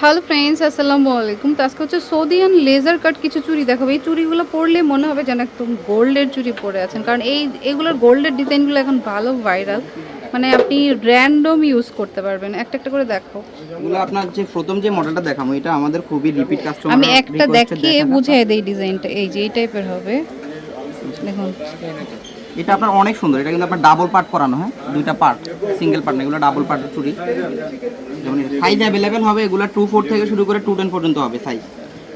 Hello friends আসসালামু আলাইকুম। তো আজকে হচ্ছে সৌদিয়ান লেজার কাট কিছু চুড়ি দেখাবো। এই চুড়িগুলো পরলে মনে হবে যেন একদম গোল্ডের চুড়ি পরে আছেন। কারণ এই এগুলোর গোল্ডের ডিজাইনগুলো এখন ভালো ভাইরাল মানে আপনি র্যান্ডম ইউজ করতে পারবেন। একটা একটা করে দেখো এগুলো আপনার যে প্রথম যে মডেলটা দেখাবো এটা আমাদের খুবই রিপিট কাস্টমার আমি একটা দেখিয়ে বুঝিয়ে দেই ডিজাইনটা এই যে এই টাইপের হবে। দেখুন। এটা আপনার অনেক সুন্দর এটা কিন্তু আপনার ডাবল পার্ট করানো হ্যাঁ? দুইটা পার্ট সিঙ্গেল পার্ট না এগুলো ডাবল পার্ট চুরি। যেমন সাইজ অ্যাভেলেবেল হবে এগুলো টু ফোর থেকে শুরু করে টু টেন পর্যন্ত হবে সাইজ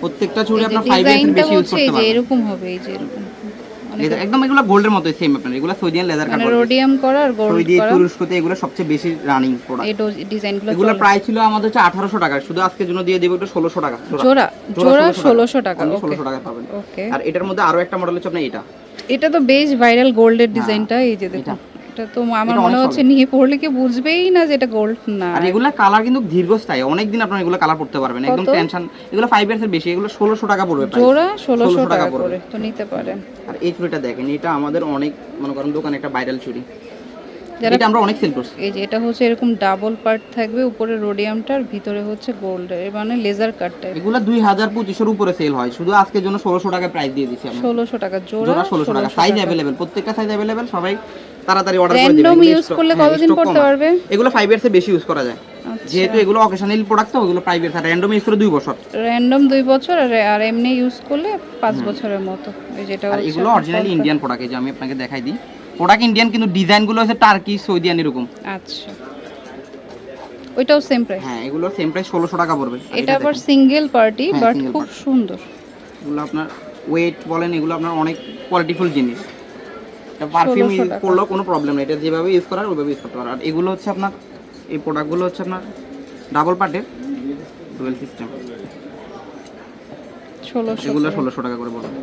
প্রত্যেকটা চুরি আপনার ফাইভ বেশি ইউজ করতে পারবেন। এরকম হবে এই যে এরকম। একদম এগুলো গোল্ডের মতোই সেম আপনার। এগুলো সৌদিয়ান লেদার কাট রোডিয়াম করা আর গোল্ড সৌদি তুরস্কতে এগুলো সবচেয়ে বেশি রানিং প্রোডাক্ট এই ডিজাইনগুলো এগুলো প্রাইস ছিল আমাদের হচ্ছে আঠারোশো টাকা। শুধু আজকের জন্য দিয়ে দেব একটু ষোলোশো টাকা। জোড়া। জোড়া? ষোলোশো টাকা। ওকে ষোলোশো টাকা পাবেন। ওকে আর এটার মধ্যে আরও একটা মডেল হচ্ছে আপনার এটা। এটা তো বেশ ভাইরাল গোল্ডের ডিজাইনটা এই যে দেখুন। এটা তো আমার মনে হচ্ছে নিয়ে পড়লে কি বুঝবেই না যে এটা গোল্ড না। আর এগুলা কালার কিন্তু দীর্ঘস্থায়ী। অনেকদিন আপনার এগুলো কালার করতে পারবেন। একদম টেনশন এগুলো ফাইভ ইয়ার্স এর বেশি। এগুলো ষোলোশো টাকা পড়বে। জোড়া 1600 টাকা পড়বে। তো নিতে পারেন। আর এই চুড়িটা দেখেন এটা আমাদের অনেক মনে করেন দোকানে একটা ভাইরাল চুড়ি। এটা আমরা অনেক সেল করছি। এই যে এটা হচ্ছে এরকম ডাবল পার্ট থাকবে উপরে রোডিয়ামটা আর ভিতরে হচ্ছে গোল্ড এর মানে লেজার কাট টাইপ এগুলো দুই হাজার পঁচিশের উপরে সেল হয়। শুধু আজকের জন্য ষোলোশো টাকা প্রাইস দিয়ে দিচ্ছি আমরা। ষোলোশো টাকা জোড়া জোড়া ষোলোশো টাকা। সাইজ অ্যাভেলেবেল প্রত্যেকটা সাইজ অ্যাভেলেবেল সবাই তাড়াতাড়ি অর্ডার করে দিবেন র্যান্ডম ইউজ করলে হ্যাঁ, কতদিন পড়তে পারবে? এগুলো ফাইভ ইয়ার্সে বেশি ইউজ করা যায়। আচ্ছা। যেহেতু এগুলো অকেশনাল প্রোডাক্ট তো এগুলো ফাইভ ইয়ার্স আর র্যান্ডম ইউজ করে দুই বছর। র্যান্ডম দুই বছর আর এমনি ইউজ করলে পাঁচ বছরের মতো। এই যেটা আর এগুলো অরিজিনালি ইন্ডিয়ান প্রোডাক্ট এই যে আমি আপনাকে দেখাই দিই। প্রোডাক্ট ইন্ডিয়ান কিন্তু ডিজাইনগুলো হচ্ছে টার্কি সৌদিয়ান এরকম। আচ্ছা। ওইটাও সেম প্রাইস হ্যাঁ এগুলো সেম প্রাইস ষোলোশো টাকা পড়বে। এটা আবার সিঙ্গেল পার্টি বাট খুব সুন্দর। এগুলো আপনার ওয়েট বলেন এগুলো আপনার অনেক কোয়ালিটিফুল জিনিস। পারফিউম 1600 ইউজ করলেও কোনো প্রবলেম নেই। এটা যেভাবে ইউজ করার ওইভাবে ইউজ করতে পারো। আর এগুলো হচ্ছে আপনার এই প্রোডাক্টগুলো হচ্ছে আপনার ডাবল পার্টের ডুয়েল সিস্টেম এগুলো ষোলোশো টাকা করে পড়বে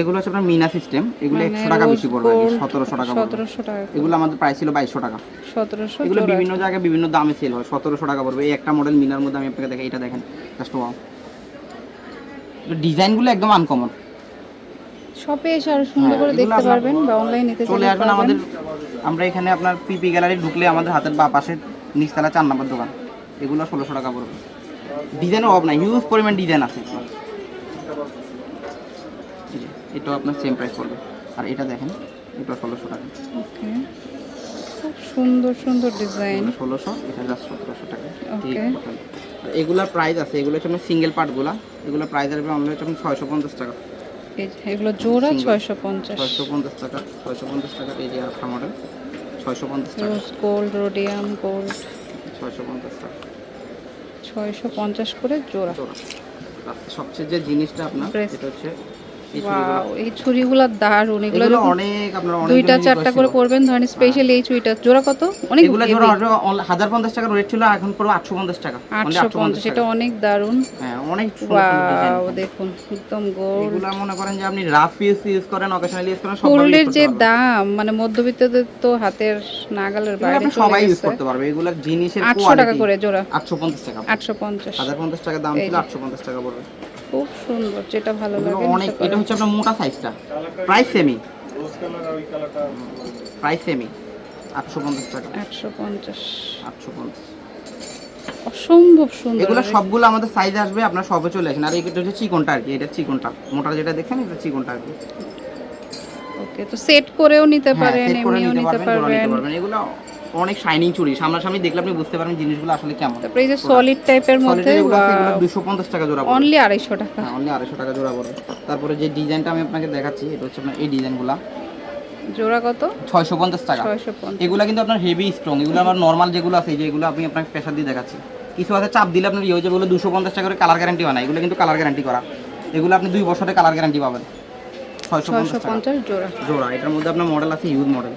এগুলো হচ্ছে আপনার মিনা সিস্টেম এগুলো মানে একশো টাকা বেশি পড়বে সতেরোশো টাকা সতেরোশো টাকা এগুলো আমাদের প্রাইস ছিল বাইশশো টাকা। সতেরোশো এগুলো বিভিন্ন জায়গায় বিভিন্ন দামে সেল হয়। সতেরোশো টাকা পড়বে। এই একটা মডেল মিনার মধ্যে আমি আপনাকে দেখাই এটা দেখেন। জাস্ট ওয়াও ডিজাইনগুলো একদম আনকমন শপে এসে আরও সুন্দর করে হ্যাঁ, দেখতে পারবেন বা অনলাইন নিতে চলে আসবেন আমাদের আমরা এখানে আপনার পিপি গ্যালারি ঢুকলে আমাদের হাতের বা পাশে নিচতলা চার নম্বর দোকান। এগুলো ষোলোশো টাকা পড়বে। ডিজাইনের অভাব নাই হিউজ পরিমাণ ডিজাইন আছে। এটাও আপনার সেম প্রাইস পড়বে। আর এটা দেখেন এটা ষোলোশো টাকা। ওকে খুব সুন্দর সুন্দর ডিজাইন ষোলোশো এটা জাস্ট সতেরোশো টাকা। এগুলার প্রাইস আছে এগুলো হচ্ছে সিঙ্গেল পার্টগুলা এগুলো প্রাইস আসবে অনলি হচ্ছে ছয়শো পঞ্চাশ টাকা। এগুলো জোড়া। ছয়শো পঞ্চাশ ছয়শো পঞ্চাশ টাকা ছয়শো পঞ্চাশ টাকা এই যে একটা মডেল ছয়শো পঞ্চাশ টাকা গোল্ড রোডিয়াম গোল্ড ছয়শো পঞ্চাশ টাকা ছয়শো পঞ্চাশ করে জোড়া জোড়া। সবচেয়ে যে জিনিসটা আপনার। এটা হচ্ছে এই ছুরিগুলো দারুণ এগুলো এগুলো অনেক আপনার অনেক দুইটা চারটা করে ছিল। পরবেন ধরেন স্পেশালি এই চুইটা জোড়া কত? অনেক এগুলো জোড়া টাকা রেট ছিল এখন পুরো আটশো টাকা। Only আটশো পঞ্চাশ এটা অনেক দারুণ। হ্যাঁ অনেক। ওয়াও দেখুন একদম এগুলো মনে করেন যে আপনি রাফ ইউজ ইউজ করেন অকেশনালি ইউজ করেন সব গোল্ডের যে দাম মানে মধ্যবিত্তদের তো হাতের নাগালের বাইরে আপনি সবাই ইউজ করতে পারবে এগুলোর জিনিসের আটশো টাকা করে জোড়া। আটশো পঞ্চাশ টাকা। আটশো পঞ্চাশ। হাজার পঞ্চাশ টাকা দাম ছিল যে। আটশো পঞ্চাশ টাকা পড়বে। খুব সুন্দর যেটা ভালো লাগে অনেক এটা হচ্ছে আপনার মোটা সাইজটা প্রাইস সেমি প্রাইস সেমি আটশো পঞ্চাশ টাকা। একশো পঞ্চাশ। আটশো পঞ্চাশ। অসম্ভব সুন্দর এগুলো সবগুলো আমাদের সাইজ আসবে আপনার সবে চলে আসেন। আর এটা হচ্ছে চিকনটা আর কি এটা চিকনটা। মোটা যেটা দেখেন এটা চিকনটা আর কি। ওকে তো সেট করেও নিতে হ্যাঁ, পারেন এমনিও নিতে পারবেন। এগুলো অনেক শাইনিং চুড়ি সামনাসামনি দেখলে আপনি বুঝতে পারবেন জিনিসগুলো আসলে কেমন। তারপরে এই যে সলিড টাইপের মধ্যে দুশো পঞ্চাশ টাকা জোড়া অনলি আড়াইশো টাকা। হ্যাঁ অনলি আড়াইশো টাকা জোড়া পড়বে তারপরে যে ডিজাইনটা আমি আপনাকে দেখাচ্ছি এটা হচ্ছে আপনার এই ডিজাইনগুলো। জোড়া কত? ছয়শো পঞ্চাশ টাকা। ছয়শো পঞ্চাশ। এগুলো কিন্তু আপনার হেভি স্ট্রং এগুলো আমার নর্মাল যেগুলো আছে যেগুলো আমি আপনাকে প্রেশার দিয়ে দেখাচ্ছি। কিছু আছে চাপ দিলে আপনার ইয়ে হয়ে যাবে এগুলো দুশো পঞ্চাশ টাকা করে কালার গ্যারান্টি হয় না এগুলো কিন্তু কালার গ্যারান্টি করা। এগুলো আপনি দুই বছরে কালার গ্যারান্টি পাবেন। ছয়শো ছয়শো পঞ্চাশ টাকা জোড়া। জোড়া। এটার মধ্যে আপনার মডেল আছে ইউজ মডেল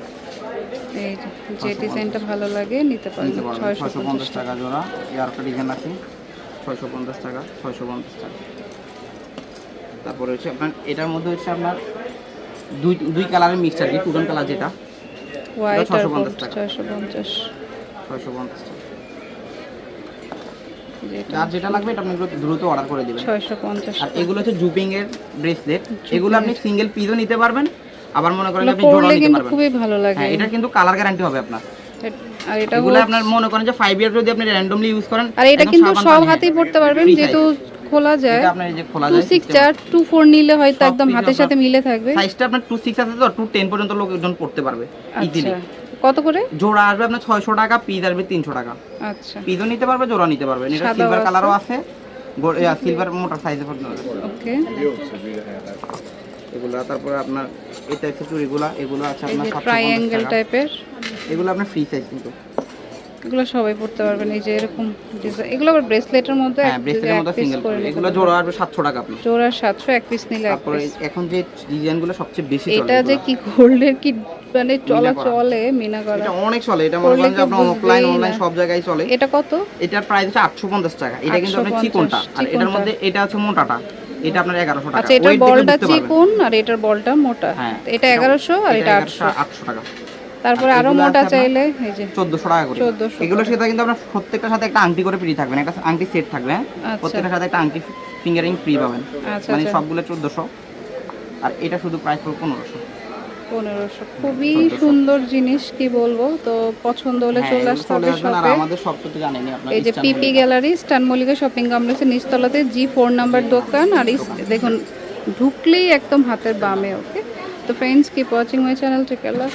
এই যে ডিজাইনটা ভালো লাগে নিতে পারেন ছয়শো পঞ্চাশ টাকা। জোড়া এই আরেকটা ডিজাইন আছে ছয়শো পঞ্চাশ টাকা ছয়শো পঞ্চাশ টাকা। তারপরে হচ্ছে আপনার এটার মধ্যে হচ্ছে আপনার দুই দুই কালারের মিক্সচার কি টুডন কালার যেটা হোয়াইট আর 650 টাকা। ছয়শো পঞ্চাশ। ছয়শো পঞ্চাশ টাকা। যেটা যেটা লাগবে এটা আপনি দ্রুত অর্ডার করে দেবেন। ছয়শো পঞ্চাশ আর এগুলো হচ্ছে জুপিং এর ব্রেসলেট এগুলো আপনি সিঙ্গেল পিসও নিতে পারবেন। আবার মনে করেন যে আপনি পরলে নিতে পারবেন। খুবই ভালো লাগে। হ্যাঁ এটা কিন্তু কালার গ্যারান্টি হবে আপনার। আর এটা এগুলো আপনার মনে করেন যে ফাইভ ইয়ার যদি আপনি র্যান্ডমলি ইউজ করেন আর এটা কিন্তু সব হাতেই পড়তে পারবেন যেহেতু খোলা যায়। এটা আপনার এই যে খোলা যায় সিক্স চার টু ফোর নিলে হয়তো একদম হাতের সাথে মিলে থাকবে। সাইজটা আপনার টু সিক্স আছে তো টু টেন পর্যন্ত লোকজন পড়তে পারবে ইজিলি আচ্ছা কত করে? জোড়া আসবে আপনার ছয়শো টাকা পিস আসবে তিনশো টাকা। আচ্ছা। পিসও নিতে পারবে জোড়া নিতে পারবে। এটা সিলভার। কালারও আছে। সিলভার মোটা সাইজে পর্যন্ত আছে। ওকে। এগুলা তারপরে আপনার এটা হচ্ছে চুড়িগুলা এগুলো আছে আপনার ট্রায়াঙ্গেল টাইপের এগুলো আপনার ফ্রি সাইজ কিন্তু। এগুলো সবাই পড়তে পারবেন এই যে এরকম ডিজাইন এগুলো আবার ব্রেসলেটের মধ্যে হ্যাঁ ব্রেসলেটের মধ্যে সিঙ্গেল এগুলো জোড়া আসবে সাতশো টাকা আপনার। জোড়া সাতশো এক পিস নিলে তারপরে এখন যে ডিজাইনগুলো সবচেয়ে বেশি চলে এটা যে কি গোল্ডের কি মানে চলা চলে মিনা করা। এটা অনেক চলে এটা মনে করেন যে কেউ আপনার অফলাইন অনলাইন সব জায়গায় চলে। এটা কত? এটার প্রাইস হচ্ছে আটশো পঞ্চাশ টাকা। এটা কিন্তু 850 চিকনটা। আর এটার মধ্যে এটা হচ্ছে মোটাটা। এটা আপনার এগারোশো টাকা। আচ্ছা এটার বলটা চিকন আর এটার বলটা মোটা। হ্যাঁ এটা এগারোশো আর এটা আটশো। আটশো টাকা। তারপরে আরও মোটা চাইলে এই যে 1400 টাকা করে। 1400 এগুলোর সাথে কিন্তু আপনার প্রত্যেকটার সাথে একটা আংটি করে ফ্রি থাকবেন একটা আংটি সেট থাকবে হ্যাঁ? আচ্ছা। প্রত্যেকটার সাথে একটা আংটি ফিঙ্গারিং ফ্রি পাবেন। আচ্ছা মানে আচ্ছা। সবগুলো 1400 আর এটা শুধু প্রাইস পড়বে পনেরোশো। পনেরোশো। খুবই সুন্দর জিনিস কি বলব? তো পছন্দ হলে চলে আসতে হবে হ্যাঁ, চলে আসবেন আর শপে এই যে পিপি গ্যালারি স্টান মল্লিকা শপিং কমপ্লেক্সের নিচতলাতে জি ফোর নাম্বার দোকান আর দেখুন ঢুকলেই একদম হাতের বামে ওকে তো friends keep watching my channel take Allah